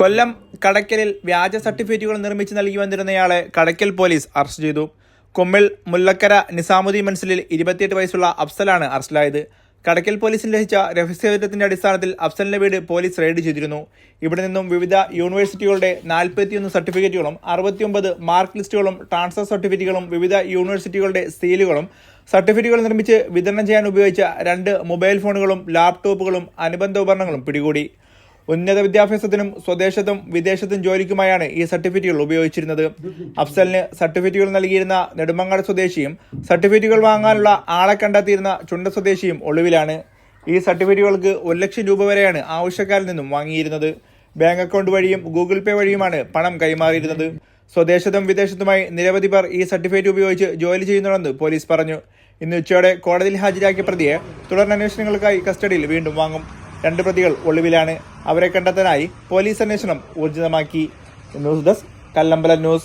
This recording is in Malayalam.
കൊല്ലം കടയ്ക്കലിൽ വ്യാജ സർട്ടിഫിക്കറ്റുകൾ നിർമ്മിച്ച് നൽകി വന്നിരുന്നയാളെ കടയ്ക്കൽ പോലീസ് അറസ്റ്റ് ചെയ്തു. കുമ്മിൽ മുല്ലക്കര നിസാമുദ്ദീൻ മൻസിലിൽ ഇരുപത്തിയെട്ട് വയസ്സുള്ള അഫ്സലാണ് അറസ്റ്റിലായത്. കടയ്ക്കൽ പോലീസിന് ലഭിച്ച രഹസ്യവിവരത്തിന്റെ അടിസ്ഥാനത്തിൽ അഫ്സലിന്റെ വീട് പോലീസ് റെയ്ഡ് ചെയ്തിരുന്നു. ഇവിടെ നിന്നും വിവിധ യൂണിവേഴ്സിറ്റികളുടെ നാൽപ്പത്തിയൊന്ന് സർട്ടിഫിക്കറ്റുകളും അറുപത്തിയൊമ്പത് മാർക്ക് ലിസ്റ്റുകളും ട്രാൻസ്ഫർ സർട്ടിഫിക്കറ്റുകളും വിവിധ യൂണിവേഴ്സിറ്റികളുടെ സീലുകളും സർട്ടിഫിക്കറ്റുകൾ നിർമ്മിച്ച് വിതരണം ചെയ്യാൻ ഉപയോഗിച്ച രണ്ട് മൊബൈൽ ഫോണുകളും ലാപ്ടോപ്പുകളും അനുബന്ധ ഉപകരണങ്ങളും പിടികൂടി. ഉന്നത വിദ്യാഭ്യാസത്തിനും സ്വദേശത്തും വിദേശത്തും ജോലിക്കുമായാണ് ഈ സർട്ടിഫിക്കറ്റുകൾ ഉപയോഗിച്ചിരുന്നത്. അഫ്സലിന് സർട്ടിഫിക്കറ്റുകൾ നൽകിയിരുന്ന നെടുമങ്ങാട് സ്വദേശിയും സർട്ടിഫിക്കറ്റുകൾ വാങ്ങാനുള്ള ആളെ കണ്ടെത്തിയിരുന്ന ചുണ്ട സ്വദേശിയും ഒളിവിലാണ്. ഈ സർട്ടിഫിക്കറ്റുകൾക്ക് ഒരു ലക്ഷം രൂപ വരെയാണ് ആവശ്യക്കാരിൽ നിന്നും വാങ്ങിയിരുന്നത്. ബാങ്ക് അക്കൗണ്ട് വഴിയും ഗൂഗിൾ പേ വഴിയുമാണ് പണം കൈമാറിയിരുന്നത്. സ്വദേശത്തും വിദേശത്തുമായി നിരവധി പേർ ഈ സർട്ടിഫിക്കറ്റ് ഉപയോഗിച്ച് ജോലി ചെയ്യുന്നുണ്ടെന്ന് പോലീസ് പറഞ്ഞു. ഇന്ന് ഉച്ചയോടെ കോടതിയിൽ ഹാജരാക്കിയ പ്രതിയെ തുടരന്വേഷണങ്ങൾക്കായി കസ്റ്റഡിയിൽ വീണ്ടും വാങ്ങും. രണ്ട് പ്രതികൾ ഒളിവിലാണ്. അവരെ കണ്ടെത്താനായി പോലീസ് അന്വേഷണം ഊർജിതമാക്കി. News desk Kallambalam news.